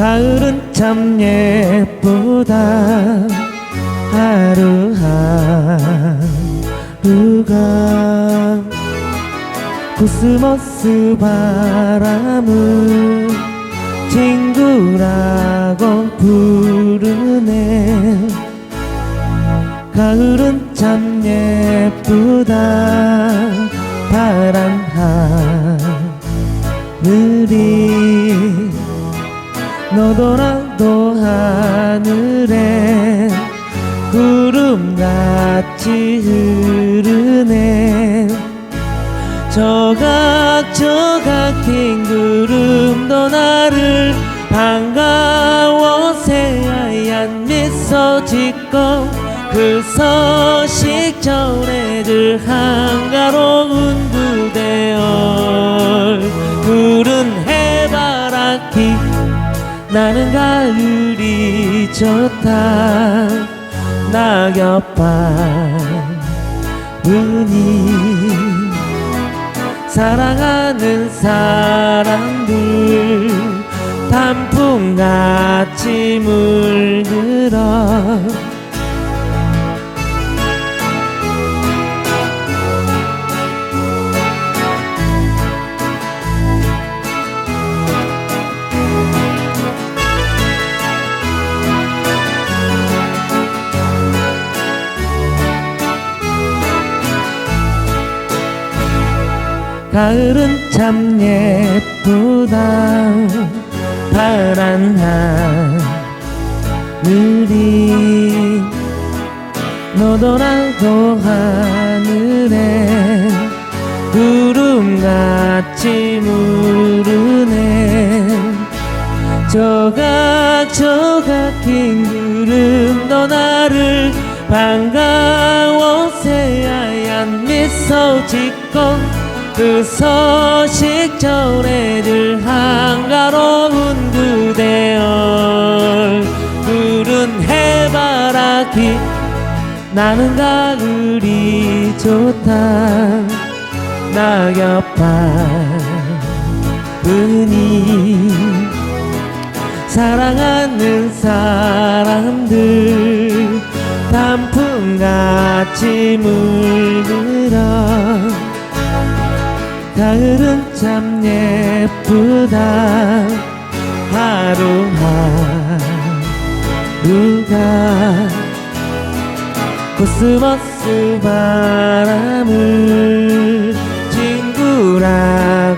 가을은 참 예쁘다. 하루하루가 코스모스 바람은 친구라고 부르네. 가을은 참 예쁘다. 파란 하늘이 너도나도 하늘에 구름같이 흐르네. 조각조각 긴 구름도 나를 반가워 새하얀 미소 짓고 그 소식 전해줄 한가로운 얼 나는 가을이 좋다. 낙엽바운이 사랑하는 사람들 단풍같이 물 가을은 참 예쁘다. 파란 하늘이 너도 나도 하늘에 구름같이 무르네. 조각조각 긴 구름도 나를 반가워 새하얀 미소 짓고 그 소식 전해줄 한가로운 그대 얼굴은 해바라기 나는 가을이 좋다. 낙엽바운이 사랑하는 사람들 단풍같이 물들어 가을은 참 예쁘다. 하루하루가 코스모스 바람을 친구라